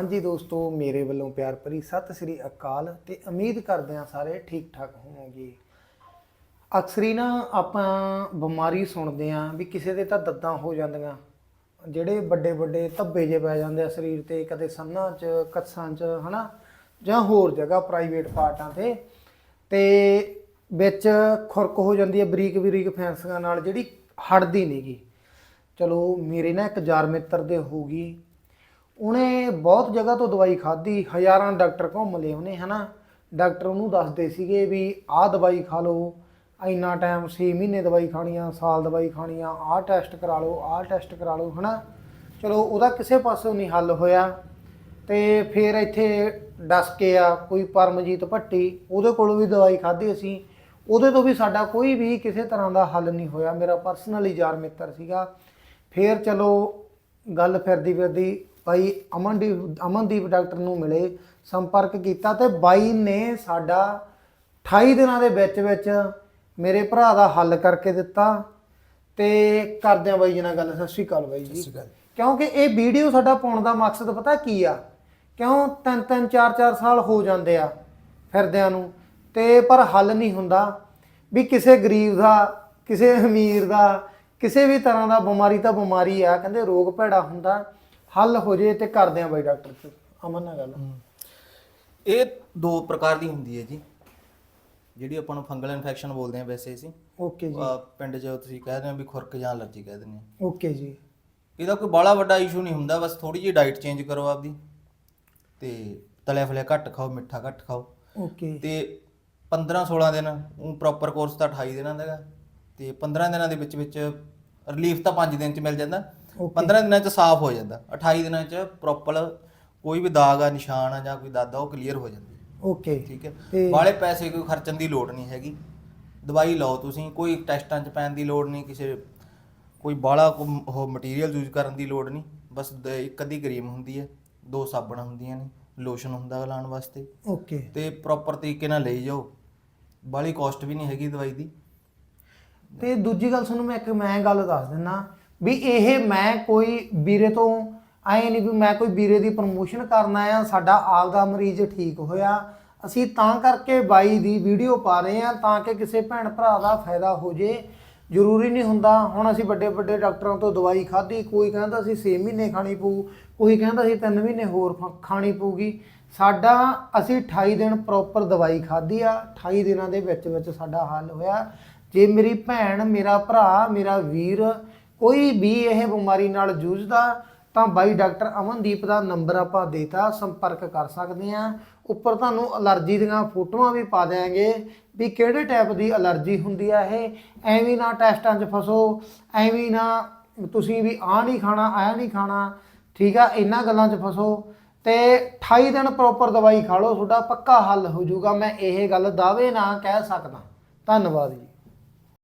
ਹਾਂਜੀ ਦੋਸਤੋ, ਮੇਰੇ ਵੱਲੋਂ ਪਿਆਰ ਭਰੀ ਸਤਿ ਸ੍ਰੀ ਅਕਾਲ ਤੇ ਉਮੀਦ ਕਰਦੇ ਹਾਂ ਸਾਰੇ ਠੀਕ ਠਾਕ ਹੋਵੋਗੇ ਹੀ ਨਾ ਆਪਾਂ ਬਿਮਾਰੀ ਸੁਣਦੇ ਆਂ ਵੀ ਕਿਸੇ ਦੇ ਤਾਂ ਦੱਦਾਂ ਹੋ ਜਾਂਦੀਆਂ, ਜਿਹੜੇ ਵੱਡੇ ਵੱਡੇ ਧੱਬੇ ਜੇ ਪੈ ਜਾਂਦੇ ਆ ਸਰੀਰ ਤੇ, ਕਦੇ ਸੰਨਾਂ 'ਚ, ਕੱਸਾਂ 'ਚ, ਹਨਾ, ਜਾਂ ਹੋਰ ਜਗ੍ਹਾ ਪ੍ਰਾਈਵੇਟ ਪਾਰਟਾਂ ਤੇ ਤੇ ਵਿੱਚ ਖੁਰਕ ਹੋ ਜਾਂਦੀ ਹੈ ਬਰੀਕ ਬਰੀਕ ਫੈਂਸੀਆਂ ਨਾਲ ਜਿਹੜੀ ਹਟਦੀ ਨਹੀਂਗੀ ਚਲੋ, ਮੇਰੇ ਨਾ ਇੱਕ ਯਾਰ ਮਿੱਤਰ ਦੇ ਹੋ ਗਈ ਉਹਨੇ ਬਹੁਤ ਜਗ੍ਹਾ ਤੋਂ ਦਵਾਈ ਖਾਧੀ, ਹਜ਼ਾਰਾਂ ਡਾਕਟਰ ਘੁੰਮ ਲਏ ਉਹਨੇ, ਹਨਾ? ਡਾਕਟਰ ਉਹਨੂੰ ਦੱਸਦੇ ਸੀਗੇ ਵੀ ਆਹ ਦਵਾਈ ਖਾ ਲਓ, ਇੰਨਾ ਟਾਈਮ 6 ਮਹੀਨੇ ਦਵਾਈ ਖਾਣੀ ਆ ਸਾਲ ਦਵਾਈ ਖਾਣੀ ਆ ਆਹ ਟੈਸਟ ਕਰਾ ਲਓ, ਆਹ ਟੈਸਟ ਕਰਾ ਲਓ, ਹਨਾ? ਚਲੋ, ਉਹਦਾ ਕਿਸੇ ਪਾਸੋਂ ਨਹੀਂ ਹੱਲ ਹੋਇਆ ਤੇ ਫਿਰ ਇੱਥੇ ਡਸ ਕੇ ਆ ਕੋਈ ਪਰਮਜੀਤ ਭੱਟੀ, ਉਹਦੇ ਕੋਲੋਂ ਵੀ ਦਵਾਈ ਖਾਧੀ ਅਸੀਂ। ਉਹਦੇ ਤੋਂ ਵੀ ਸਾਡਾ ਕੋਈ ਵੀ ਕਿਸੇ ਤਰ੍ਹਾਂ ਦਾ ਹੱਲ ਨਹੀਂ ਹੋਇਆ। ਮੇਰਾ ਪਰਸਨਲੀ ਯਾਰ ਮਿੱਤਰ ਸੀਗਾ। ਫਿਰ ਚਲੋ, ਗੱਲ ਫਿਰਦੀ ਫਿਰਦੀ ਬਾਈ ਅਮਨਦੀਪ ਅਮਨਦੀਪ ਡਾਕਟਰ ਨੂੰ ਮਿਲੇ ਸੰਪਰਕ ਕੀਤਾ ਤੇ ਬਾਈ ਨੇ ਸਾਡਾ 28 ਦਿਨਾਂ ਦੇ ਵਿੱਚ ਵਿੱਚ ਮੇਰੇ ਭਰਾ ਦਾ ਹੱਲ ਕਰਕੇ ਦਿੱਤਾ ਤੇ ਕਰਦੇ ਆ ਬਾਈ ਜੀ ਨਾਲ ਗੱਲ। ਸਤਿ ਸ਼੍ਰੀ ਅਕਾਲ ਬਾਈ ਜੀ। ਕਿਉਂਕਿ ਇਹ ਵੀਡੀਓ ਸਾਡਾ ਪਾਉਣ ਦਾ ਮਕਸਦ ਪਤਾ ਕੀ ਆ? ਕਿਉਂ ਤਿੰਨ ਤਿੰਨ ਚਾਰ ਚਾਰ ਸਾਲ ਹੋ ਜਾਂਦੇ ਆ ਫਿਰਦਿਆਂ ਨੂੰ ਤੇ ਪਰ ਹੱਲ ਨਹੀਂ ਹੁੰਦਾ ਵੀ ਕਿਸੇ ਗਰੀਬ ਦਾ ਕਿਸੇ ਅਮੀਰ ਦਾ ਕਿਸੇ ਵੀ ਤਰ੍ਹਾਂ ਦਾ ਬਿਮਾਰੀ ਤਾਂ ਬਿਮਾਰੀ ਆ ਕਹਿੰਦੇ ਰੋਗ ਭੈੜਾ ਹੁੰਦਾ। ਹੱਲ ਹੋ ਜੇ ਤੇ ਕਰਦੇ ਆ ਬਾਈ ਡਾਕਟਰ ਚ ਅਮਨ ਨਾਲ ਗੱਲ। ਇਹ ਦੋ ਪ੍ਰਕਾਰ ਦੀ ਹੁੰਦੀ ਹੈ ਜੀ। ਜਿਹੜੀ ਆਪਾਂ ਨੂੰ ਫੰਗਲ ਇਨਫੈਕਸ਼ਨ ਬੋਲਦੇ ਆ ਵੈਸੇ ਅਸੀਂ। ਓਕੇ ਜੀ। ਅਹ ਪਿੰਡ 'ਚ ਤੁਸੀਂ ਕਹਿ ਰਹੇ ਹੋ ਵੀ ਖੁਰਕ ਜਾਂ ਅਲਰਜੀ ਕਹਿ ਦਿੰਦੇ ਆ। ਓਕੇ ਜੀ। ਇਹਦਾ ਕੋਈ ਬਾਲਾ ਵੱਡਾ ਇਸ਼ੂ ਨਹੀਂ ਹੁੰਦਾ ਬਸ ਥੋੜੀ ਜਿਹੀ ਡਾਈਟ ਚੇਂਜ ਕਰੋ ਆਪਦੀ। ਤੇ ਤਲਿਆ ਫਲਿਆ ਘੱਟ ਖਾਓ ਮਿੱਠਾ ਘੱਟ ਖਾਓ। ਓਕੇ। ਤੇ 15 16 ਦਿਨ ਉਹ ਪ੍ਰੋਪਰ ਕੋਰਸ ਤਾਂ 28 ਦਿਨਾਂ ਦਾ ਹੈਗਾ। ਤੇ 15 ਦਿਨਾਂ ਦੇ ਵਿੱਚ ਵਿੱਚ ਰਿਲੀਫ ਤਾਂ 5 ਦਿਨ ਚ ਮਿਲ ਜਾਂਦਾ। 15 ਦਿਨਾਂ ਚ ਸਾਫ਼ ਹੋ ਜਾਂਦਾ 28 ਦਿਨਾਂ ਚ ਪ੍ਰੋਪਰ ਕੋਈ ਵੀ ਦਾਗ ਆ ਨਿਸ਼ਾਨ ਆ ਜਾਂ ਕੋਈ ਦਾਦਾ ਉਹ ਕਲੀਅਰ ਹੋ ਜਾਂਦੀ ਓਕੇ ਠੀਕ ਹੈ? ਤੇ- ਵਾਲੇ ਪੈਸੇ ਕੋਈ ਖਰਚਣ ਦੀ ਲੋੜ ਨਹੀਂ ਹੈਗੀ। ਦਵਾਈ ਲਓ ਤੁਸੀਂ ਕੋਈ ਟੈਸਟਾਂ 'ਚ ਪੈਣ ਦੀ ਲੋੜ ਨਹੀਂ ਕਿਸੇ ਕੋਈ ਬਾਲਾ ਉਹ ਮਟੀਰੀਅਲ ਯੂਜ਼ ਕਰਨ ਦੀ ਲੋੜ ਨਹੀਂ। ਬਸ ਦ- ਇੱਕ ਅੱਧੀ ਕਰੀਮ ਹੁੰਦੀ ਹੈ ਦੋ ਸਾਬਣ ਹੁੰਦੀਆਂ ਨੇ ਲੋਸ਼ਨ ਹੁੰਦਾ ਲਾਉਣ ਵਾਸਤੇ। ਓਕੇ ਤੇ ਪ੍ਰੋਪਰ ਤਰੀਕੇ ਨਾਲ ਲਈ ਜਾਓ। ਬਾਲੀ ਕਾਸਟ ਵੀ ਨਹੀਂ ਹੈਗੀ ਦਵਾਈ ਦੀ। ਤੇ ਦੂਜੀ ਗੱਲ ਤੁਹਾਨੂੰ ਮੈਂ ਇੱਕ ਮੈਂ ਗੱਲ ਦੱਸ ਦਿੰਨਾ। ਵੀ ਇਹ ਮੈਂ ਕੋਈ ਵੀਰੇ ਤੋਂ ਐ ਨਹੀਂ ਵੀ ਮੈਂ ਕੋਈ ਵੀਰੇ ਦੀ ਪ੍ਰਮੋਸ਼ਨ ਕਰਨਾ ਆ ਸਾਡਾ ਆਪਦਾ ਮਰੀਜ਼ ਠੀਕ ਹੋਇਆ। ਅਸੀਂ ਤਾਂ ਕਰਕੇ ਬਾਈ ਦੀ ਵੀਡੀਓ ਪਾ ਰਹੇ ਆ ਤਾਂ ਕਿ ਕਿਸੇ ਭੈਣ ਭਰਾ ਦਾ ਫਾਇਦਾ ਹੋ ਜੇ। ਜ਼ਰੂਰੀ ਨਹੀਂ ਹੁੰਦਾ, ਹੁਣ ਅਸੀਂ ਵੱਡੇ ਵੱਡੇ ਡਾਕਟਰਾਂ ਤੋਂ ਦਵਾਈ ਖਾਧੀ, ਕੋਈ ਕਹਿੰਦਾ ਸੀ 6 ਮਹੀਨੇ ਖਾਣੀ ਪਊ, ਕੋਈ ਕਹਿੰਦਾ ਸੀ 3 ਮਹੀਨੇ ਹੋਰ ਫ- ਖਾਣੀ ਪਊਗੀ। ਸਾਡਾ, ਅਸੀਂ 28 ਦਿਨ ਪ੍ਰੋਪਰ ਦਵਾਈ ਖਾਧੀ ਆ 28 ਦਿਨਾਂ ਦੇ ਵਿੱਚ ਵਿੱਚ ਸਾਡਾ ਹੱਲ ਹੋਇਆ। ਜੇ ਮੇਰੀ ਭੈਣ, ਮੇਰਾ ਭਰਾ, ਮੇਰਾ ਵੀਰ ਕੋਈ ਵੀ ਇਹ ਬਿਮਾਰੀ ਨਾਲ ਜੂਝਦਾ, ਤਾਂ ਬਾਈ ਡਾਕਟਰ ਅਮਨਦੀਪ ਦਾ ਨੰਬਰ ਆਪਾਂ ਦੇਤਾ, ਸੰਪਰਕ ਕਰ ਸਕਦੇ ਆ ਉੱਪਰ ਤੁਹਾਨੂੰ ਅਲਰਜੀ ਦੀਆਂ ਫੋਟੋਆਂ ਵੀ ਪਾ ਦਿਆਂਗੇ ਵੀ ਕਿਹੜੇ ਟਾਈਪ ਦੀ ਅਲਰਜੀ ਹੁੰਦੀ ਆ ਇਹ। ਐਵੇਂ ਨਾ ਟੈਸਟਾਂ 'ਚ ਫਸੋ, ਐਵੇਂ ਨਾ ਤੁਸੀਂ ਵੀ ਆ ਨਹੀਂ ਖਾਣਾ ਆਹ ਨਹੀਂ ਖਾਣਾ, ਠੀਕ ਆ, ਇਹਨਾਂ ਗੱਲਾਂ 'ਚ ਫਸੋ। ਤੇ 28 ਦਿਨ ਪ੍ਰੋਪਰ ਦਵਾਈ ਖਾ ਲਓ, ਤੁਹਾਡਾ ਪੱਕਾ ਹੱਲ ਹੋ ਜਾਊਗਾ। ਮੈਂ ਇਹ ਗੱਲ ਦਾਅਵੇ ਨਾਲ ਕਹਿ ਸਕਦਾ। ਧੰਨਵਾਦ ਜੀ।